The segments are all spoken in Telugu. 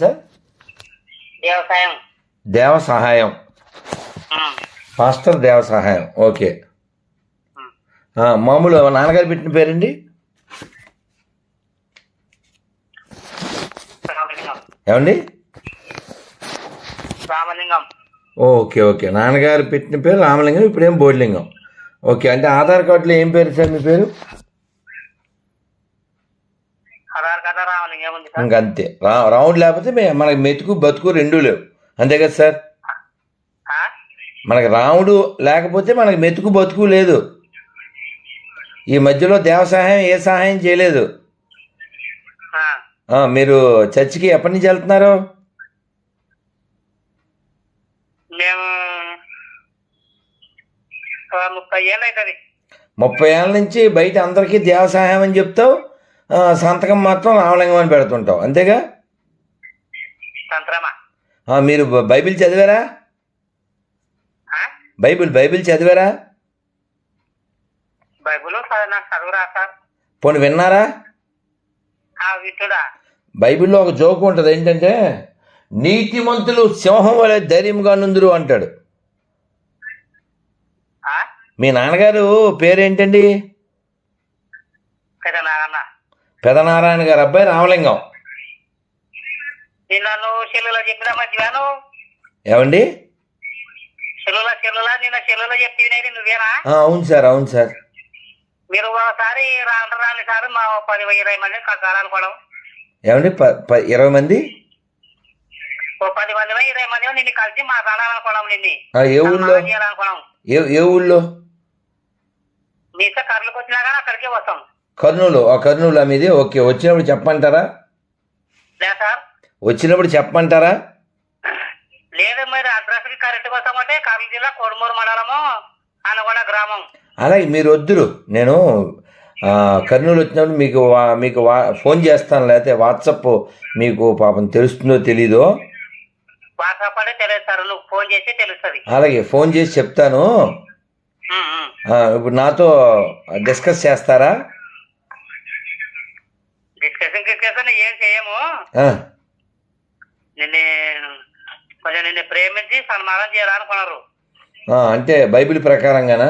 సార్ వ్యవసాయం దేవ సహాయం. పాస్టర్ దేవ సహాయం ఓకే మామూలు నాన్నగారు పెట్టిన పేరండి? ఏమండి? రామలింగం. Okay okay. నాన్నగారు పెట్టిన పేరు రామలింగం ఇప్పుడేం బోడిలింగం. ఓకే అంటే ఆధార్ కార్డులో ఏం పేరు సార్ మీ పేరు ఆధార్ ఇంక అంతే. రౌండ్ లేకపోతే మనకి మెతుకు బతుకు రెండూ లేవు. అంతే కదా సార్? మనకి రాముడు లేకపోతే మనకి మెతుకు బతుకు లేదు. ఈ మధ్యలో దేవ సహాయం ఏ సహాయం చేయలేదు. మీరు చర్చికి ఎప్పటి నుంచి వెళ్తున్నారు? ముప్పై ఏళ్ళు నుంచి బయట అందరికీ దేవ సహాయం అని చెప్తావు? సంతకం మాత్రం రామలింగం అని పెడుతుంటావు. అంతేగా? మీరు బైబిల్ చదివారా? బైబిల్ బైబిల్ చదివారా? పోనీ విన్నారా? బైబిల్లో ఒక జోక్ ఉంటుంది ఏంటంటే నీతిమంతులు సింహం వలె ధైర్యంగా నుందురు అంటాడు? మీ నాన్నగారు పేరేంటండి? పెదనారాయణ గారు అబ్బాయి రామలింగం. ఏమండి? అవును సార్ అవును సార్. మీరు ఒకసారి రాని సార్ మా పది ఇరవై మంది కలగాలనుకోవడం ఏమండి ఇరవై మంది? ఓ పది మంది ఇరవై మంది నిన్ను కలిసి మాట్లాడాలనుకోవడం నిన్ను. ఏ ఊళ్ళో? ఏ ఊళ్ళో? మీ కర్లకు వచ్చినా కానీ అక్కడికే వస్తాం. కర్నూలు ఆ కర్నూలు మీది? ఓకే వచ్చినప్పుడు చెప్పమంటారా? వచ్చినప్పుడు చెప్పమంటారా? లేదు మీరు అడ్రస్కి కరెక్ట్ వస్తామంటే కర్నూలు జిల్లా కొడుమూరు మండలము అనగొండ గ్రామం. అలాగే మీరు వద్దురు. నేను కర్నూలు వచ్చినప్పుడు మీకు మీకు ఫోన్ చేస్తాను లేకపోతే వాట్సప్ మీకు పాపం తెలుస్తుందో తెలీదో? వాట్సాప్ అంటే తెలియదు సార్ నువ్వు ఫోన్ చేసి తెలుస్తుంది. అలాగే ఫోన్ చేసి చెప్తాను. ఇప్పుడు నాతో డిస్కస్ చేస్తారా డిస్కషన్ డిస్కషన్ ఏం చేయము ఆ, నిన్ను కొంచెం నిన్ను ప్రేమించి సన్మానం చేయాలనుకున్నారు. అంటే బైబిల్ ప్రకారంగానా?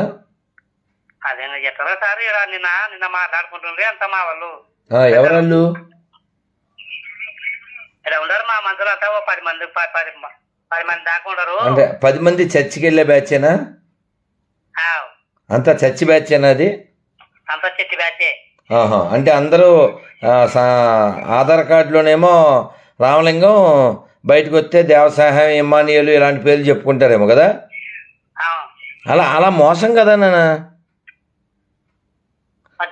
అదే చెప్తారా సార్ నిన్న నిన్న మాట్లాడుకుంటుండ్రి అంత మా వాళ్ళు. ఎవరళ్ళు? ఇలా ఉండరు మా మందులు అంతా ఓ పది మంది పది పది మంది దాకా ఉండరు. అంటే పది మంది చర్చికి వెళ్ళే బ్యాచేనా అంతా చర్చి బ్యాచేనా అది? అంతా చెట్టు బ్యాచే. అంటే అందరూ ఆధార్ కార్డులోనేమో రామలింగం బయటకు వస్తే దేవసహాయం ఇమ్మానియలు ఇలాంటి పేర్లు చెప్పుకుంటారేమో కదా? అలా అలా మోసం కదా నాన్న?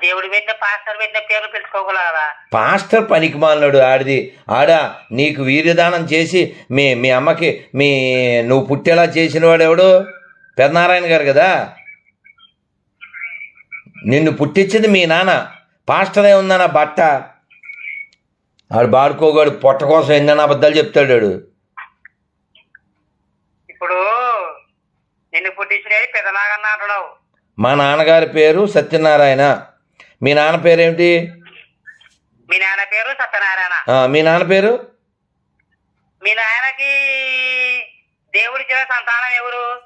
దేవుడు పెట్టిన పాస్టర్ పెట్టిన పేర్లు పెట్టుకోగలరా? పాస్టర్ పనికి మాలినాడు ఆడిది. ఆడ నీకు వీర్యదానం చేసి మీ మీ అమ్మకి మీ నువ్వు పుట్టేలా చేసిన వాడు ఎవడు పెదనారాయణ గారు కదా? నిన్ను పుట్టించింది మీ నాన్న. పాస్టర్ ఏముందన్న బట్ట ఆడు బాడుకోగాడు పొట్ట కోసం ఎన్నైనా అబద్ధాలు చెప్తాడు ఆడు ఇప్పుడు నిన్ను పుట్టించినది పెదనాగన్న అంటున్నావు. మా నాన్నగారి పేరు సత్యనారాయణ. మీ నాన్న పేరేమిటి? మీ నాన్న పేరు సత్యనారాయణ. ఆ, మీ నాన్న పేరు? మీ నాయనకి దేవుడిచ్చిన సంతానం ఎవరు?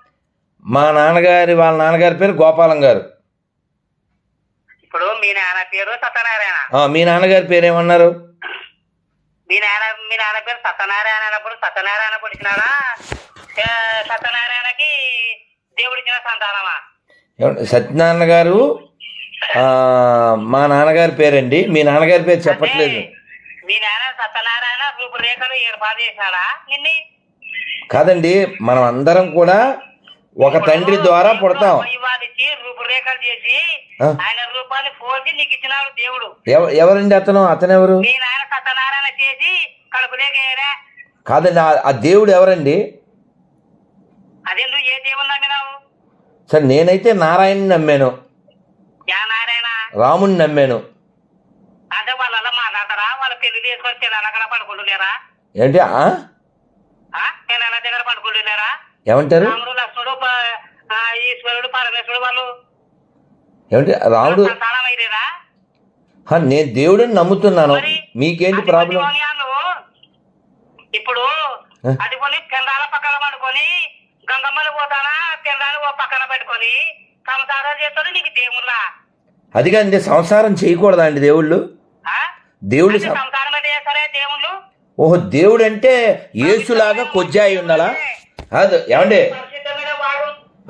మా నాన్నగారి వాళ్ళ నాన్నగారి పేరు గోపాలం గారు. ఇప్పుడు మీ నాన్న పేరు సత్యనారాయణ. మీ నాన్నగారి పేరు ఏమన్నారు మీ నాన్న మీ నాన్న పేరు సత్యనారాయణ అన్నప్పుడు సత్యనారాయణ ఏ, సత్యనారాయణకి దేవుడిచ్చిన సంతానమా? సత్యనారాయణ గారు ఆ, మా నాన్నగారి పేరండి. మీ నాన్నగారి పేరు చెప్పట్లేదు. మీ నాన్న సత్యనారాయణ రూపురేఖలు ఏర్పాటు చేశాడా నిన్ను? కాదండి మనం అందరం కూడా ఒక తండ్రి ద్వారా పుడతాం. రూపురేఖలు చేసి. ఆయన రూపాన్ని పోసి నీకు ఇచ్చినాడు దేవుడు. ఎవ- ఎవరండి అతను? అతనెవరు? నాయన సత్యనారాయణ చేసి కడుపులేక కాదండి ఆ- దేవుడు ఎవరండి? అదే నువ్వు ఏ దేవుని నమ్మినావు? సరే నేనైతే నారాయణని నమ్మాను. నారాయణ? రాముని నమ్మాను. అంటే వాళ్ళ మాట్లాడతారా? వాళ్ళ పెళ్ళి చేసుకొని తెలంగాణ ఏంటి? తెలంగాణ దగ్గర ఏమంటారు? ఈశ్వరుడు పరమేశ్వరుడు వాళ్ళు ఏమంటే రాముడు నేను దేవుడిని నమ్ముతున్నాను. మీకేంటి ప్రాబ్లం? ఇప్పుడు? అది కొని పక్కన పండుకొని గంగమ్మలు పోతానా? ఓ పక్కన పెట్టుకొని సంసారం చేస్తుంది నీకు దేవుళ్ళ? అది కాదు సంసారం చేయకూడదా అండి దేవుళ్ళు? దేవుళ్ళు సంసారం అయితే చేస్తారే దేవుళ్ళు? ఓహో దేవుడు అంటే యేసులాగా కొజ్జాయి ఉండాలా అది ఏమండి?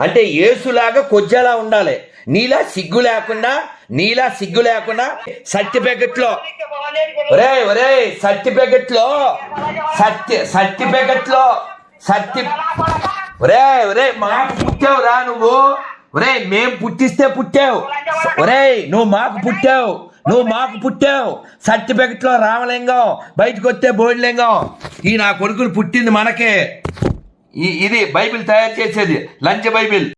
అంటే ఏసులాగా కొజ్జలా ఉండాలి. నీలా సిగ్గు లేకుండా నీలా సిగ్గు లేకుండా సర్టిఫికెట్లో ఒరే ఒరే సర్టిఫికెట్లో సర్టి సర్టిఫికెట్లో సర్టి ఒరే ఒరే మాకు పుట్టావురా నువ్వు. ఒరే మేం పుట్టిస్తే పుట్టావు. ఒరే నువ్వు మాకు పుట్టావు. నువ్వు మాకు పుట్టావు. సర్టిఫికెట్లో రామలింగం బయటకు వస్తే బోడిలింగం. ఈ నా కొడుకులు పుట్టింది మనకే. ఇది బైబిల్ తయారు చేసేది. Lunch Bible.